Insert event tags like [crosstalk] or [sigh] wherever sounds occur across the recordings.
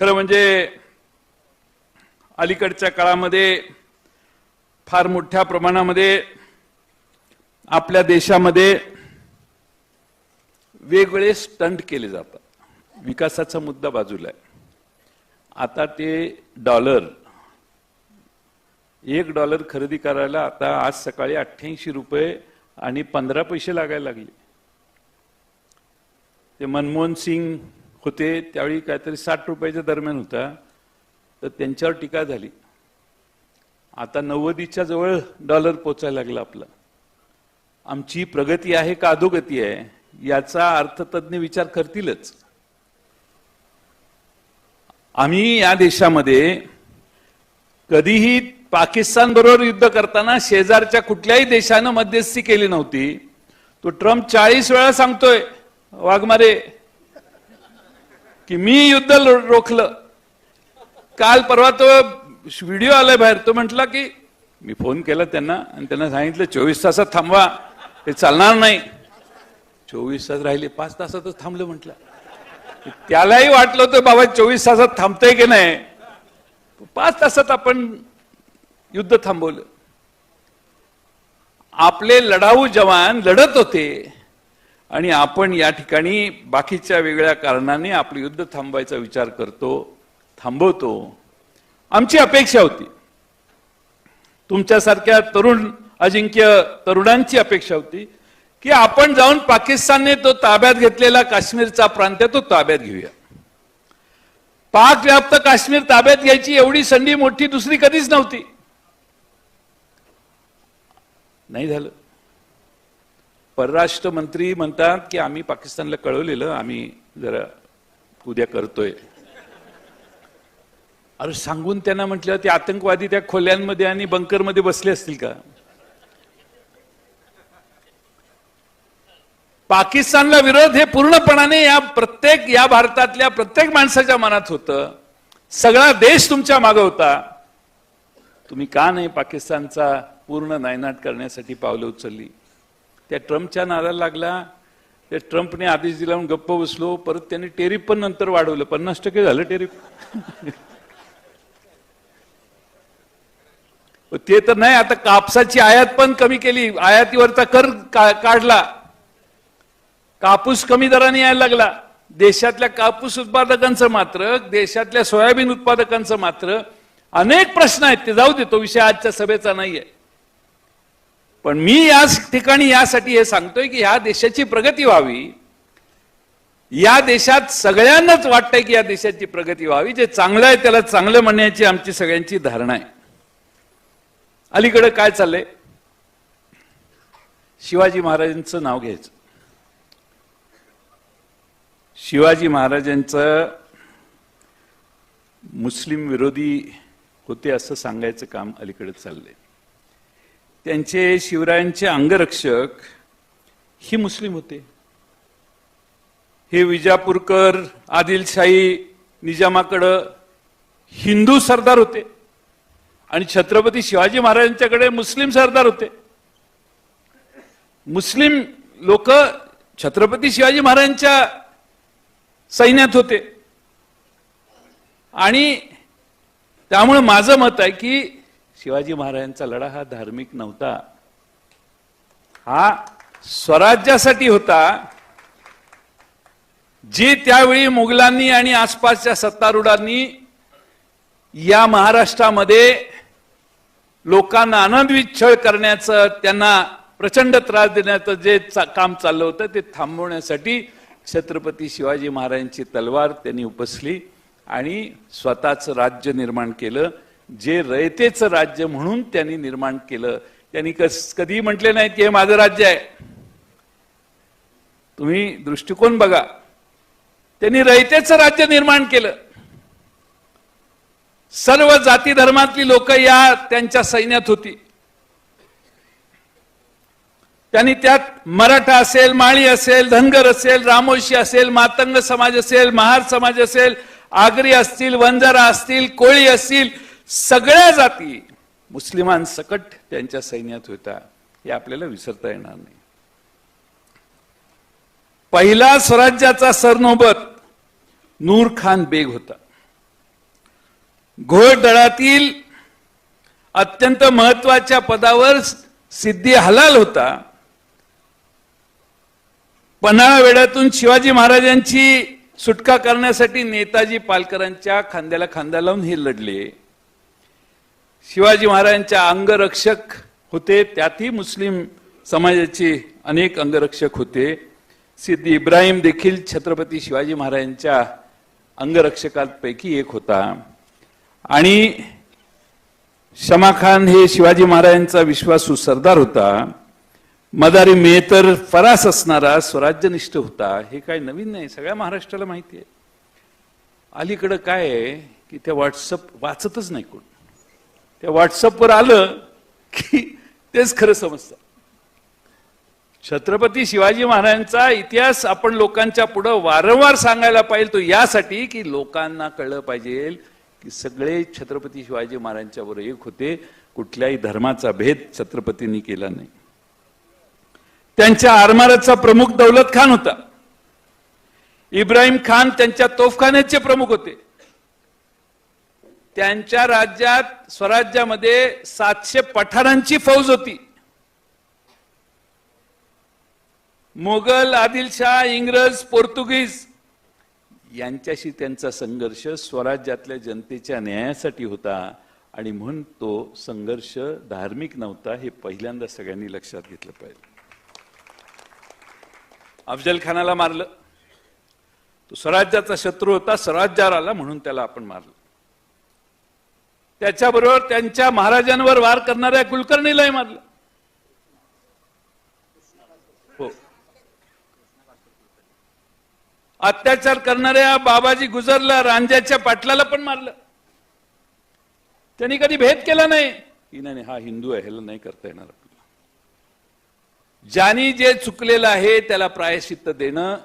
खरं म्हणजे अलीकडच्या काळामध्ये फार मोठ्या प्रमाणामध्ये आपल्या देशामध्ये वेगवेगळे स्टंट केले जातात. विकासाचा मुद्दा बाजूला आहे. आता ते डॉलर एक डॉलर खरेदी करायला आता आज सकाळी अठ्ठ्याऐंशी रुपये आणि पंधरा पैसे लागायला लागले. ते मनमोहन सिंग होते त्यावेळी काहीतरी साठ रुपयाच्या दरम्यान होता. तर त्यांच्यावर टीका झाली. आता नव्वदीच्या जवळ डॉलर पोचायला लागला आपला. आमची प्रगती आहे का अधोगती आहे याचा अर्थतज्ञ विचार करतीलच. आम्ही या देशामध्ये कधीही पाकिस्तान बरोबर युद्ध करताना शेजारच्या कुठल्याही देशानं मध्यस्थी केली नव्हती. तो ट्रम्प चाळीस वेळा सांगतोय वाघमारे की मी युद्ध रोखलं. काल परवा तो व्हिडिओ आलाय बाहेर तो म्हटला की मी फोन केला त्यांना आणि त्यांना सांगितलं चोवीस तासात थांबवा ते चालणार नाही. चोवीस तास राहिले पाच तासातच थांबलं म्हटलं. त्यालाही वाटलं होतं बाबा चोवीस तासात थांबतंय की नाही? पाच तासात आपण युद्ध थांबवलं. आपले लढाऊ जवान लढत होते. आणि आपण या ठिकाणी बाकीच्या वेगळ्या कारणाने आपलं युद्ध थांबवायचा विचार करतो थांबवतो. आमची अपेक्षा होती. तुमच्यासारख्या तरुण अजिंक्य तरुणांची अपेक्षा होती की आपण जाऊन पाकिस्तानने तो ताब्यात घेतलेला काश्मीरचा प्रांत तो ताब्यात घेऊया. पाक व्याप्त काश्मीर ताब्यात घ्यायची एवढी संधी मोठी दुसरी कधीच नव्हती. नाही झालं. परराष्ट्र मंत्री म्हणतात की आम्ही पाकिस्तानला कळवलेलं आम्ही जरा उद्या करतोय. अरे सांगून त्यांना म्हटलं ते आतंकवादी त्या खोल्यांमध्ये आणि बंकरमध्ये बसले असतील का? पाकिस्तानला विरोध हे पूर्णपणाने या प्रत्येक या भारतातल्या प्रत्येक माणसाच्या मनात होतं. सगळा देश तुमच्या मागं होता. तुम्ही का नाही पाकिस्तानचा पूर्ण नायनाट करण्यासाठी पावलं उचलली? त्या ट्रम्पच्या नादाला लागला. त्या ट्रम्पने आदेश दिला म्हणून गप्प बसलो. परत त्यांनी टेरिफ पण नंतर वाढवलं. पन्नास टक्के झालं टेरिप [laughs] ते तर नाही आता कापसाची आयात पण कमी केली. आयातीवरचा कर का- काढला. कापूस कमी दराने यायला लागला. देशातल्या कापूस उत्पादकांचं मात्र देशातल्या सोयाबीन उत्पादकांचं मात्र अनेक प्रश्न आहेत. ते जाऊ दे तो विषय आजच्या सभेचा नाहीये. पण मी या ठिकाणी यासाठी हे सांगतोय की ह्या देशाची प्रगती व्हावी. या देशात सगळ्यांनाच वाटतंय की या देशाची प्रगती व्हावी. जे चांगलं आहे त्याला चांगलं म्हणण्याची आमची सगळ्यांची धारणा आहे. अलीकडे काय चाललंय? शिवाजी महाराजांचं नाव घ्यायचं. शिवाजी महाराजांचं मुस्लिम विरोधी होते असं सांगायचं काम अलीकडे चाललंय. त्यांचे शिवरायांचे अंगरक्षक ही मुस्लिम होते. हे विजापूरकर आदिलशाही निजामाकडं हिंदू सरदार होते. आणि छत्रपती शिवाजी महाराजांच्याकडे मुस्लिम सरदार होते. मुस्लिम लोक छत्रपती शिवाजी महाराजांच्या सैन्यात होते. आणि त्यामुळे माझं मत आहे की शिवाजी महाराजांचा लढा हा धार्मिक नव्हता. हा स्वराज्यासाठी होता. जे त्यावेळी मुघलांनी आणि आसपासच्या सत्तारूढांनी या महाराष्ट्रामध्ये लोकांना आनंदवित छळ करण्याचं त्यांना प्रचंड त्रास देण्याचं जे चा- काम चाललं होतं ते थांबवण्यासाठी छत्रपती शिवाजी महाराजांची तलवार त्यांनी उपसली आणि स्वतःचं राज्य निर्माण केलं. जे रयतेचं राज्य म्हणून त्यांनी निर्माण केलं त्यांनी कस कधी म्हटले नाहीत की हे माझं राज्य आहे. तुम्ही दृष्टिकोन बघा. त्यांनी रयतेचं राज्य निर्माण केलं. सर्व जाती धर्मातली लोक या त्यांच्या सैन्यात होती. त्यांनी त्यात मराठा असेल माळी असेल धनगर असेल रामोशी असेल मातंग समाज असेल महार समाज असेल आगरी असतील वंजारा असतील कोळी असतील सगळ्या जाती मुस्लिमांसकट त्यांच्या सैन्यात होता हे आपल्याला विसरता येणार नाही. पहिला स्वराज्याचा सरनोबत नूर खान बेग होता. घोळदळातील अत्यंत महत्त्वाच्या पदावर सिद्धी हलाल होता. पन्हाळा वेड्यातून शिवाजी महाराजांची सुटका करण्यासाठी नेताजी पालकरांच्या खांद्याला खांदा लावून हे लढले. शिवाजी महाराजांच्या अंगरक्षक होते त्यातही मुस्लिम समाजाचे अनेक अंगरक्षक होते. सिद्धी इब्राहिम देखील छत्रपती शिवाजी महाराजांच्या अंगरक्षकांपैकी एक होता. आणि शमा खान हे शिवाजी महाराजांचा विश्वासू सरदार होता. मदारी मेहतर फरास असणारा स्वराज्यनिष्ठ होता. हे काय नवीन नाही सगळ्या महाराष्ट्राला माहिती आहे. अलीकडं काय आहे की त्या व्हॉट्सअप वाचतच नाही कोण. त्या व्हॉट्सअपवर आलं की तेच खरं समजतं. छत्रपती शिवाजी महाराजांचा इतिहास आपण लोकांच्या पुढं वारंवार सांगायला पाहिजे तो यासाठी की लोकांना कळलं पाहिजे की सगळे छत्रपती शिवाजी महाराजांच्या बरोबर एक होते. कुठल्याही धर्माचा भेद छत्रपतींनी केला नाही. त्यांच्या आरमाराचा प्रमुख दौलत खान होता. इब्राहिम खान त्यांच्या तोफखान्याचे प्रमुख होते. त्यांच्या राज्यात स्वराज्यामध्ये सातशे पठारांची फौज होती. मोगल आदिलशाह इंग्रज पोर्तुगीज यांच्याशी त्यांचा संघर्ष स्वराज्यातल्या जनतेच्या न्यायासाठी होता आणि म्हणून तो संघर्ष धार्मिक नव्हता हे पहिल्यांदा सगळ्यांनी लक्षात घेतलं पाहिजे. अफजल खानाला मारलं. तो स्वराज्याचा शत्रू होता स्वराज्यावर आला म्हणून त्याला आपण मारलं. त्याच्याबरोबर त्यांच्या महाराजांवर वार करणाऱ्या कुलकर्णीलाही मारलं. हो. अत्याचार करणाऱ्या बाबाजी गुजरला रांजाच्या पाटलाला पण मारलं. त्यांनी कधी भेद केला नाही. की नाही हा हिंदू आहे ह्याला नाही करता येणार आपल्याला. ज्यांनी जे चुकलेलं आहे त्याला प्रायश्चित्त देणं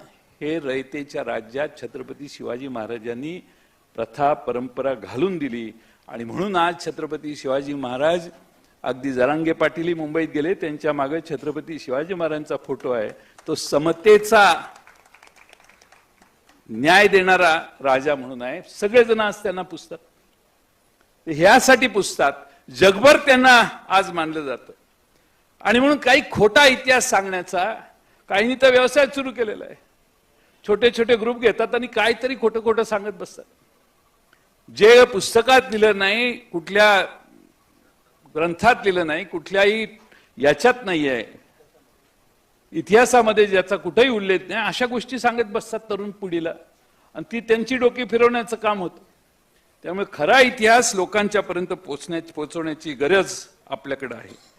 हे रयतेच्या राज्यात छत्रपती शिवाजी महाराजांनी प्रथा परंपरा घालून दिली. आणि म्हणून आज छत्रपती शिवाजी महाराज अगदी जरांगे पाटीलही मुंबईत गेले. त्यांच्या मागे छत्रपती शिवाजी महाराजांचा फोटो आहे. तो समतेचा न्याय देणारा राजा म्हणून आहे. सगळेजण आज त्यांना पुसतात. ह्यासाठी पुसतात. जगभर त्यांना आज मानलं जातं. आणि म्हणून काही खोटा इतिहास सांगण्याचा काहींनी तर व्यवसाय सुरू केलेला आहे. छोटे छोटे ग्रुप घेतात आणि काहीतरी खोटं खोटं सांगत बसतात. जे पुस्तकात लिहिलं नाही कुठल्या ग्रंथात लिहिलं नाही कुठल्याही याच्यात नाही आहे इतिहासामध्ये ज्याचा कुठेही उल्लेख नाही अशा गोष्टी सांगत बसतात तरुण पिढीला. आणि ती त्यांची डोकी फिरवण्याचं काम होतं. त्यामुळे खरा इतिहास लोकांच्या पर्यंत पोचवण्याची गरज आपल्याकडे आहे.